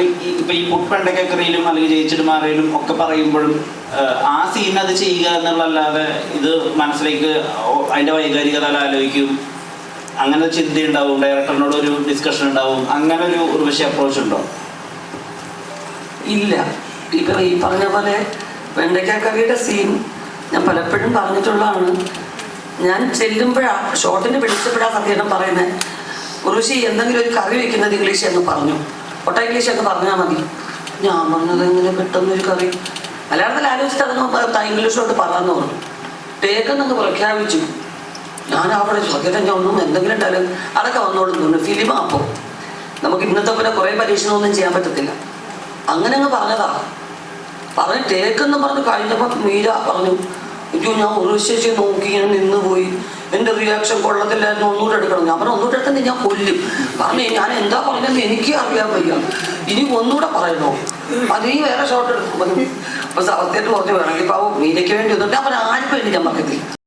ഇപ്പൊ ഈ- പുട്പണ്ടക്കറിയിലും അല്ലെങ്കിൽ ജയിച്ചിട്ട് മാറിയിലും ഒക്കെ പറയുമ്പോഴും ആ സീൻ അത് ചെയ്യുക എന്നുള്ളതല്ലാതെ ഇത് മനസ്സിലേക്ക് അതിന്റെ വൈകാരികത ആലോചിക്കും. അങ്ങനെ ചിന്ത ഉണ്ടാവും ഡയറക്ടറിനോട് ഒരു ഡിസ്കഷൻ ഉണ്ടാവും. അങ്ങനെ ഒരു ഉർവശി അപ്രോച്ച് ഉണ്ടോ? ഇല്ല. ഇപ്പൊ ഈ പറഞ്ഞ പോലെ വെണ്ടയ്ക്കക്കറിയുടെ സീൻ ഞാൻ പലപ്പോഴും പറഞ്ഞിട്ടുള്ളതാണ്. ഞാൻ ചെല്ലുമ്പോഴാ ഷോട്ടിന് പിടിച്ചപ്പോഴാ സത്യം പറയുന്നത് ഉറുഷി എന്തെങ്കിലും ഒരു കറി വെക്കുന്നത് ഇംഗ്ലീഷ് എന്ന് പറഞ്ഞു. ഒട്ട ഇംഗ്ലീഷ് ഒക്കെ പറഞ്ഞാൽ മതി. ഞാൻ പറഞ്ഞത് എങ്ങനെ പെട്ടെന്നൊരു കറി? മലയാളത്തിൽ ആലോചിച്ചിട്ട് അതൊന്ന് ഇംഗ്ലീഷോട്ട് പറയാന്ന് പറഞ്ഞു ടേക്കെന്നൊക്കെ പ്രഖ്യാപിച്ചു. ഞാൻ അവിടെ ചോദ്യത്തെ ഞാൻ ഒന്നും എന്തെങ്കിലും ഉണ്ടായാലും അതൊക്കെ വന്നോളും ഫിലിമാ അപ്പോൾ നമുക്ക് ഇന്നത്തെ പോലെ കുറേ പരീക്ഷണമൊന്നും ചെയ്യാൻ പറ്റത്തില്ല. അങ്ങനെ അങ്ങ് പറഞ്ഞതാ. പറഞ്ഞ് ടേക്കെന്ന് പറഞ്ഞ് കഴിഞ്ഞപ്പോൾ മീര പറഞ്ഞു അയ്യോ ഞാൻ ഒരു ശേഷി നോക്കി ഞാൻ നിന്ന് പോയി. എന്റെ റിയാക്ഷൻ കൊള്ളത്തില്ലായിരുന്നു. ഒന്നുകൂടെ എടുക്കണം. ഞാൻ പറഞ്ഞു ഒന്നുകൂടെ എടുത്തെങ്കിൽ ഞാൻ കൊല്ലും. പറഞ്ഞു ഞാൻ എന്താ പറഞ്ഞതെന്ന് എനിക്ക് അറിയാൻ വയ്യ. ഇനി ഒന്നുകൂടെ പറയണോ? അത് ഈ വേറെ ഷോട്ട് എടുക്കും. അപ്പൊ സവത്തേറ്റ് പറഞ്ഞു വേണമെങ്കിൽ പാവം മീനയ്ക്ക് വേണ്ടി വന്നിട്ട് അവൻ ആർക്കും വേണ്ടി ഞാൻ പറഞ്ഞിട്ടില്ല